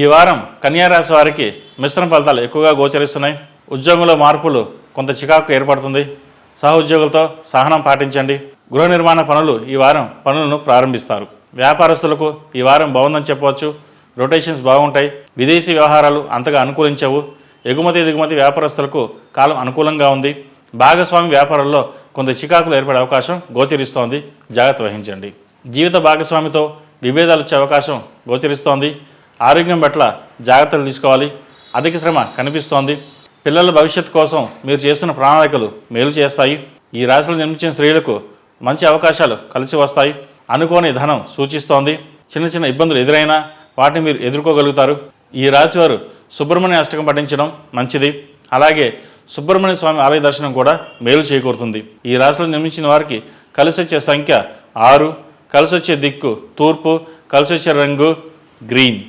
ఈ వారం కన్యారాశి వారికి మిశ్రమ ఫలితాలు ఎక్కువగా గోచరిస్తున్నాయి. ఉద్యోగంలో మార్పులు కొంత చికాకు ఏర్పడుతుంది. సహోద్యోగులతో సహనం పాటించండి. గృహ నిర్మాణ పనులు ఈ వారం పనులను ప్రారంభిస్తారు. వ్యాపారస్తులకు ఈ వారం బాగుందని చెప్పవచ్చు. రొటేషన్స్ బాగుంటాయి. విదేశీ వ్యవహారాలు అంతగా అనుకూలించవు. ఎగుమతి దిగుమతి వ్యాపారస్తులకు కాలం అనుకూలంగా ఉంది. భాగస్వామి వ్యాపారంలో కొంత చికాకులు ఏర్పడే అవకాశం గోచరిస్తోంది. జాగ్రత్త వహించండి. జీవిత భాగస్వామితో విభేదాలు వచ్చే అవకాశం గోచరిస్తోంది. ఆరోగ్యం పట్ల జాగ్రత్తలు తీసుకోవాలి. అధిక శ్రమ కనిపిస్తోంది. పిల్లల భవిష్యత్తు కోసం మీరు చేస్తున్న ప్రణాళికలు మేలు చేస్తాయి. ఈ రాశిలో జన్మించిన స్త్రీలకు మంచి అవకాశాలు కలిసి వస్తాయి. అనుకోని ధనం సూచిస్తోంది. చిన్న చిన్న ఇబ్బందులు ఎదురైనా వాటిని మీరు ఎదుర్కోగలుగుతారు. ఈ రాశి వారు సుబ్రహ్మణ్య అష్టకం పఠించడం మంచిది. అలాగే సుబ్రహ్మణ్య స్వామి ఆలయ దర్శనం కూడా మేలు చేకూరుతుంది. ఈ రాశిలో నిర్మించిన వారికి కలిసి వచ్చే సంఖ్య ఆరు. కలిసి వచ్చే దిక్కు తూర్పు. కలిసి వచ్చే రంగు గ్రీన్.